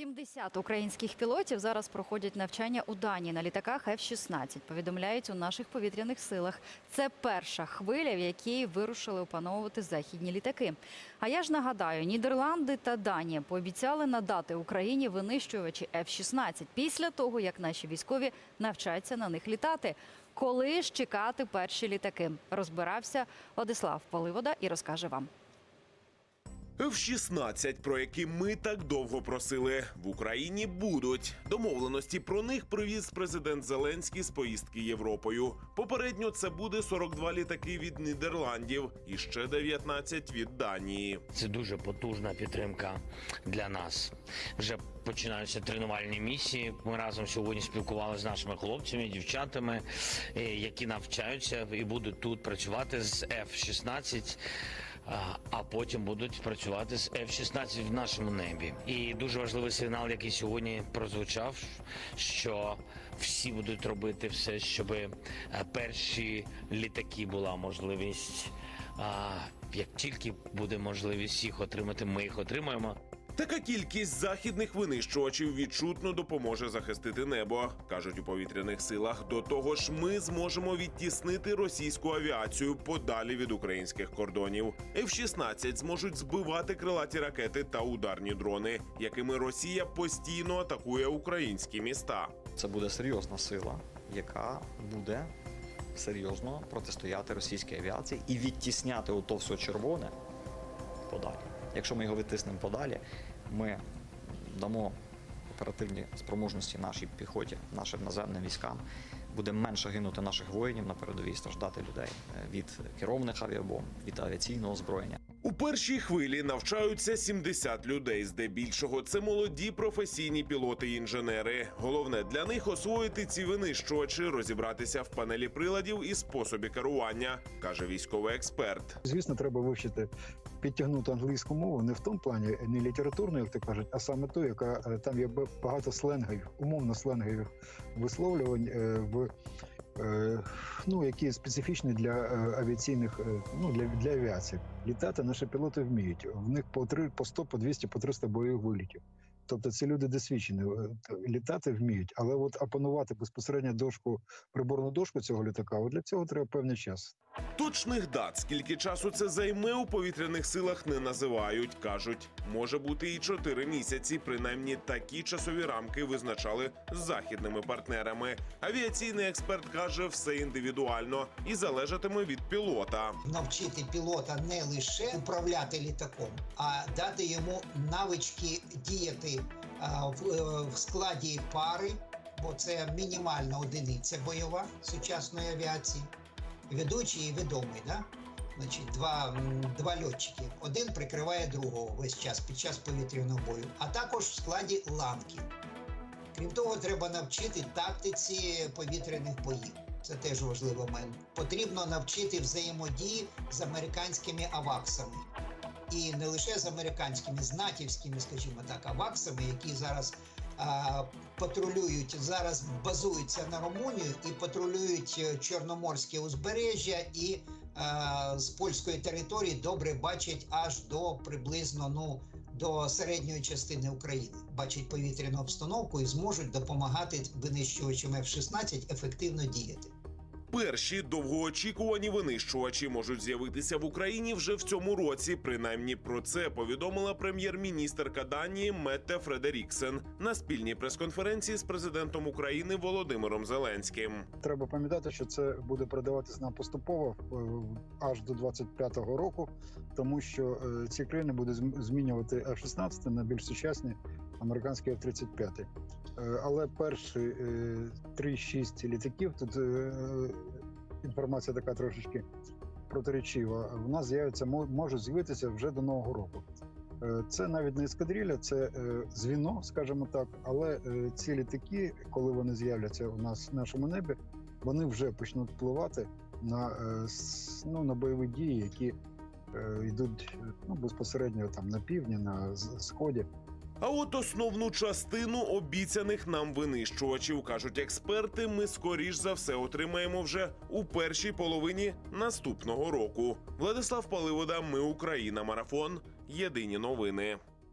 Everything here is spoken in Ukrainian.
70 українських пілотів зараз проходять навчання у Данії на літаках F-16, повідомляють у наших повітряних силах. Це перша хвиля, в якій вирушили опановувати західні літаки. А я ж нагадаю, Нідерланди та Данія пообіцяли надати Україні винищувачі F-16 після того, як наші військові навчаться на них літати. Коли ж чекати перші літаки? Розбирався Владислав Поливода і розкаже вам. F-16, про які ми так довго просили, в Україні будуть. Домовленості про них привіз президент Зеленський з поїздки Європою. Попередньо це буде 42 літаки від Нідерландів і ще 19 від Данії. Це дуже потужна підтримка для нас. Вже починаються тренувальні місії. Ми разом сьогодні спілкувалися з нашими хлопцями, дівчатами, е, які навчаються і будуть тут працювати з F-16. Потім будуть працювати з F-16 в нашому небі. І дуже важливий сигнал, який сьогодні прозвучав, що всі будуть робити все, щоб е, перші літаки була можливість. А як тільки буде можливість їх отримати, ми їх отримаємо. Така кількість західних винищувачів відчутно допоможе захистити небо, кажуть у повітряних силах. До того ж, ми зможемо відтіснити російську авіацію подалі від українських кордонів. F-16 зможуть збивати крилаті ракети та ударні дрони, якими Росія постійно атакує українські міста. Це буде серйозна сила, яка буде серйозно протистояти російській авіації і відтісняти ото все червоне подалі. Якщо ми його відтиснемо подалі, ми дамо оперативні спроможності нашій піхоті, нашим наземним військам. Буде менше гинути наших воїнів на передовій, страждати людей е, від керованих авіабомб, від авіаційного озброєння. У першій хвилі навчаються 70 людей. Здебільшого це молоді професійні пілоти і інженери. Головне для них освоїти ці винищувачі, розібратися в панелі приладів і способі керування, каже військовий експерт. Звісно, треба вивчити, підтягнути англійську мову не в тому плані, не літературну, як то кажуть, а саме ту, яка е, там є багато сленгів, умовно сленгових висловлювань е, в. Ну, які специфічні для е, авіаційних, е, ну для, для авіації. Літати наші пілоти вміють. В них по 3, по 100, по 200, по 300 бойових вилітів. Тобто ці люди досвідчені, е, літати вміють, але от опанувати безпосередньо дошку, приборну дошку цього літака, от для цього треба певний час. Точних дат, скільки часу це займе у повітряних силах, не називають. кажуть, може бути і 4 місяці. Принаймні такі часові рамки визначали з західними партнерами. Авіаційний експерт каже, все індивідуально і залежатиме від пілота. навчити пілота не лише управляти літаком, а дати йому навички діяти в, е, в складі пари, бо це мінімальна одиниця бойова сучасної авіації. Ведучий і відомий, да? Значить, два, два льотчики. Один прикриває другого весь час під час повітряного бою, а також в складі ланки. Крім того, треба навчити тактиці повітряних боїв. Це теж важливий момент. Потрібно навчити взаємодії з американськими аваксами. І не лише з американськими, з натівськими, скажімо так, аваксами, які зараз а, патрулюють, зараз базуються на Румунію і патрулюють е, Чорноморське узбережжя і а, з польської території добре бачать аж до приблизно ну, до середньої частини України, бачать повітряну обстановку і зможуть допомагати винищувачам F-16 ефективно діяти. Перші довгоочікувані винищувачі можуть з'явитися в Україні вже в цьому році. Принаймні про це повідомила прем'єр-міністерка Данії Метте Фредеріксен на спільній прес-конференції з президентом України Володимиром Зеленським. Треба пам'ятати, що це буде передаватись нам поступово е, аж до 25-го року, тому що е, ці країни будуть змінювати F-16 на більш сучасні американські F-35. Е, Але перші е, 3-6 літаків тут е, інформація така трошечки протиречива. В нас з'явиться мо- можуть з'явитися вже до нового року. Е, Це навіть не ескадрилля, це е, звіно, скажімо так. Але е, ці літаки, коли вони з'являться у нас в нашому небі, вони вже почнуть впливати на, е, ну, на бойові дії, які е, йдуть е, ну, безпосередньо там на півдні, на сході. А от основну частину обіцяних нам винищувачів кажуть експерти. Ми скоріш за все отримаємо вже у першій половині наступного року. Владислав Паливода, ми Україна. Марафон. Єдині новини.